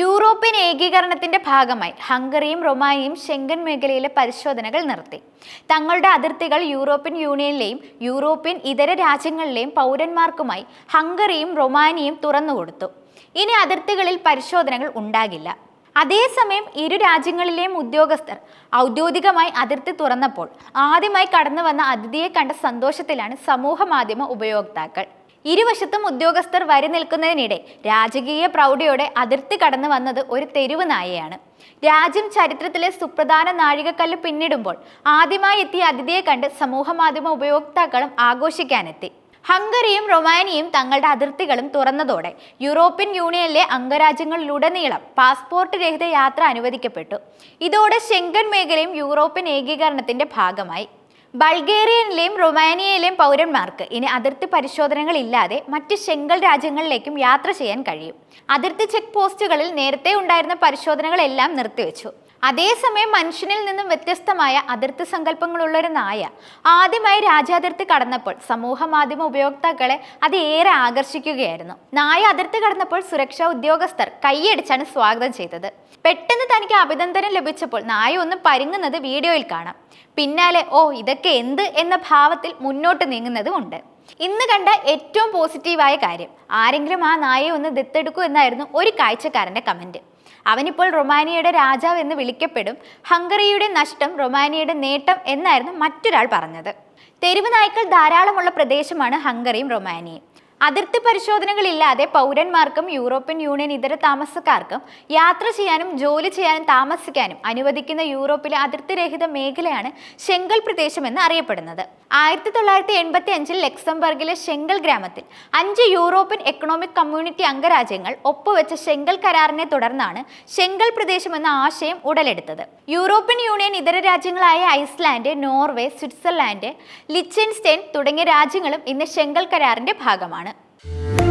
European ഏകീകരണത്തിന്റെ ഭാഗമായി ഹംഗറിയും റൊമാനിയയും Schengen മേഖലയിലെ പരിശോധനകൾ നടത്തി. തങ്ങളുടെ അതിർത്തികൾ യൂറോപ്യൻ യൂണിയനിലെയും യൂറോപ്യൻ ഇതര രാജ്യങ്ങളിലെയും പൗരന്മാർക്കുമായി ഹംഗറിയും റൊമാനിയയും തുറന്നുകൊടുത്തു. ഇനി അതിർത്തികളിൽ പരിശോധനകൾ ഉണ്ടാകില്ല. അതേസമയം ഇരു രാജ്യങ്ങളിലെയും ഉദ്യോഗസ്ഥർ ഔദ്യോഗികമായി അതിർത്തി തുറന്നപ്പോൾ ആദ്യമായി കടന്നു വന്ന അതിഥിയെ കണ്ട സന്തോഷത്തിലാണ് സമൂഹ മാധ്യമ ഉപയോക്താക്കൾ. ഇരുവശത്തും ഉദ്യോഗസ്ഥർ വരി നിൽക്കുന്നതിനിടെ രാജകീയ പ്രൗഢിയോടെ അതിർത്തി കടന്നു വന്നത് ഒരു തെരുവ് നായയാണ്. രാജ്യം ചരിത്രത്തിലെ സുപ്രധാന നാഴികക്കല്ല് പിന്നിടുമ്പോൾ ആദ്യമായി എത്തിയ അതിഥിയെ കണ്ട് സമൂഹ മാധ്യമ ഉപയോക്താക്കളും ആഘോഷിക്കാനെത്തി. ഹംഗറിയും റൊമാനിയയും തങ്ങളുടെ അതിർത്തികളും തുറന്നതോടെ യൂറോപ്യൻ യൂണിയനിലെ അംഗരാജ്യങ്ങളിലുടനീളം പാസ്പോർട്ട് രഹിത യാത്ര അനുവദിക്കപ്പെട്ടു. ഇതോടെ ശെങ്കൻ മേഖലയും യൂറോപ്യൻ ഏകീകരണത്തിന്റെ ഭാഗമായി. ബൾഗേറിയനിലെയും റൊമാനിയയിലെയും പൗരന്മാർക്ക് ഇനി അതിർത്തി പരിശോധനകളില്ലാതെ മറ്റ് ശെങ്കൽ രാജ്യങ്ങളിലേക്കും യാത്ര ചെയ്യാൻ കഴിയും. അതിർത്തി ചെക്ക് പോസ്റ്റുകളിൽ നേരത്തെ ഉണ്ടായിരുന്ന പരിശോധനകളെല്ലാം നിർത്തിവെച്ചു. അതേസമയം മനുഷ്യനിൽ നിന്നും വ്യത്യസ്തമായ അതിർത്തി സങ്കല്പങ്ങളുള്ള ഒരു നായ. ആദ്യമായി രാജ്യാതിർത്തി കടന്നപ്പോൾ സമൂഹ മാധ്യമ ഉപയോക്താക്കളെ അത് ഏറെ ആകർഷിക്കുകയായിരുന്നു. നായ അതിർത്തി കടന്നപ്പോൾ സുരക്ഷാ ഉദ്യോഗസ്ഥർ കൈയടിച്ചാണ് സ്വാഗതം ചെയ്തത്. പെട്ടെന്ന് തനിക്ക് അഭിനന്ദനം ലഭിച്ചപ്പോൾ നായ ഒന്ന് പരുങ്ങുന്നത് വീഡിയോയിൽ കാണാം. പിന്നാലെ ഓ ഇതൊക്കെ എന്ത്? എന്ന ഭാവത്തിൽ മുന്നോട്ട് നീങ്ങുന്നതും ഉണ്ട് ഇന്ന് കണ്ട ഏറ്റവും പോസിറ്റീവായ കാര്യം ആരെങ്കിലും ആ നായയെ ഒന്ന് ദത്തെടുക്കൂ എന്നായിരുന്നു ഒരു കാഴ്ചക്കാരന്റെ കമന്റ് അവനിപ്പോൾ റൊമാനിയയുടെ രാജാവ് എന്ന് വിളിക്കപ്പെടും ഹംഗറിയുടെ നഷ്ടം റൊമാനിയയുടെ നേട്ടം എന്നായിരുന്നു മറ്റൊരാൾ പറഞ്ഞത്. തെരുവ് നായ്ക്കൾ ധാരാളമുള്ള പ്രദേശമാണ് ഹംഗറിയും റൊമാനിയയും. അതിർത്തി പരിശോധനകളില്ലാതെ പൗരന്മാർക്കും യൂറോപ്യൻ യൂണിയൻ ഇതര താമസക്കാർക്കും യാത്ര ചെയ്യാനും ജോലി ചെയ്യാനും താമസിക്കാനും അനുവദിക്കുന്ന യൂറോപ്പിലെ അതിർത്തിരഹിത മേഖലയാണ് ഷെങ്കൽ പ്രദേശം എന്ന് അറിയപ്പെടുന്നത്. ആയിരത്തി തൊള്ളായിരത്തി എൺപത്തി അഞ്ചിൽ ലക്സംബർഗിലെ ഷെങ്കൽ ഗ്രാമത്തിൽ അഞ്ച് യൂറോപ്യൻ എക്കണോമിക് കമ്മ്യൂണിറ്റി അംഗരാജ്യങ്ങൾ ഒപ്പുവെച്ച ഷെങ്കൽ കരാറിനെ തുടർന്നാണ് ഷെങ്കൽ പ്രദേശം എന്ന ആശയം ഉടലെടുത്തത്. യൂറോപ്യൻ യൂണിയൻ ഇതര രാജ്യങ്ങളായ ഐസ്ലാൻഡ് നോർവേ സ്വിറ്റ്സർലാൻഡ് ലിച്ചൻസ്റ്റൈൻ തുടങ്ങിയ രാജ്യങ്ങളും ഇന്ന് ഷെങ്കൽ കരാറിന്റെ ഭാഗമാണ്. Yeah.